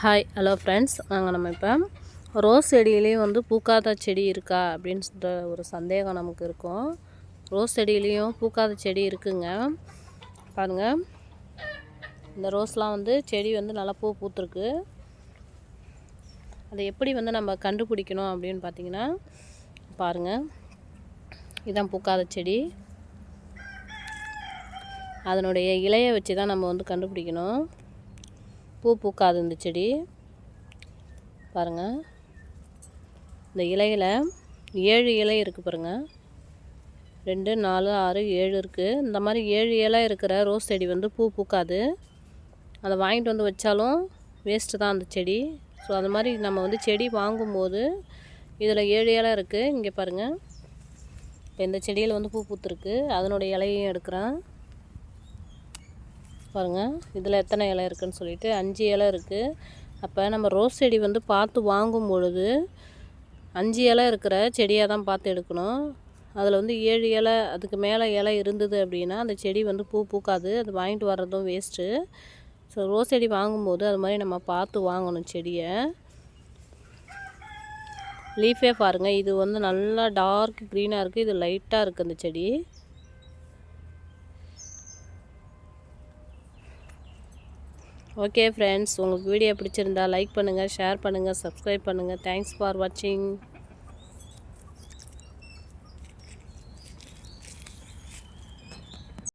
Hi hello friends நாங்கள் நம்ம இப்போ ரோஸ் செடியிலையும் வந்து பூக்காத செடி இருக்கா அப்படின்னு சொல்லிட்டு ஒரு சந்தேகம் நமக்கு இருக்கும். ரோஸ் செடியிலையும் பூக்காத செடி இருக்குங்க. பாருங்கள் இந்த ரோஸ்லாம் வந்து செடி வந்து நல்லா பூ பூத்துருக்கு. அதை எப்படி வந்து நம்ம கண்டுபிடிக்கணும் அப்படின்னு பார்த்தீங்கன்னா பாருங்கள் இதுதான் பூக்காத செடி. அதனுடைய இலையை வச்சு தான் நம்ம வந்து கண்டுபிடிக்கணும். பூ பூக்காது இந்த செடி. பாருங்கள் இந்த இலையில் ஏழு இலை இருக்குது பாருங்கள் ரெண்டு நாலு ஆறு ஏழு இருக்குது இந்த மாதிரி ஏழு இலை இருக்கிற ரோஸ் செடி வந்து பூ பூக்காது. அதை வாங்கிட்டு வந்து வச்சாலும் வேஸ்ட்டு தான் அந்த செடி. ஸோ அது மாதிரி நம்ம வந்து செடி வாங்கும்போது இதில் ஏழு இலை இருக்குது இங்கே பாருங்கள் இப்போ இந்த செடியில் வந்து பூ பூத்துருக்கு. அதனுடைய இலையும் எடுக்கிறேன். பாருங்கள் இதில் எத்தனை இலை இருக்குதுன்னு சொல்லிட்டு அஞ்சு இலை இருக்குது அப்போ நம்ம ரோஸ் செடி வந்து பார்த்து வாங்கும் பொழுது அஞ்சு இலை இருக்கிற செடியாக தான் பார்த்து எடுக்கணும். அதில் வந்து ஏழு இலை அதுக்கு மேலே இலை இருந்தது அப்படின்னா அந்த செடி வந்து பூ பூக்காது. அது வாங்கிட்டு வர்றதும் வேஸ்ட்டு ஸோ ரோஸ் செடி வாங்கும்போது அது மாதிரி நம்ம பார்த்து வாங்கணும் செடியை. லீஃபே பாருங்கள் இது வந்து நல்லா டார்க் க்ரீனாக இருக்குது இது லைட்டாக இருக்குது அந்த செடி. ஓகே ஃப்ரெண்ட்ஸ் உங்களுக்கு வீடியோ பிடிச்சிருந்தா லைக் பண்ணுங்கள் ஷேர் பண்ணுங்கள் சப்ஸ்கிரைப் பண்ணுங்கள் தேங்க்ஸ் ஃபார் வாட்சிங்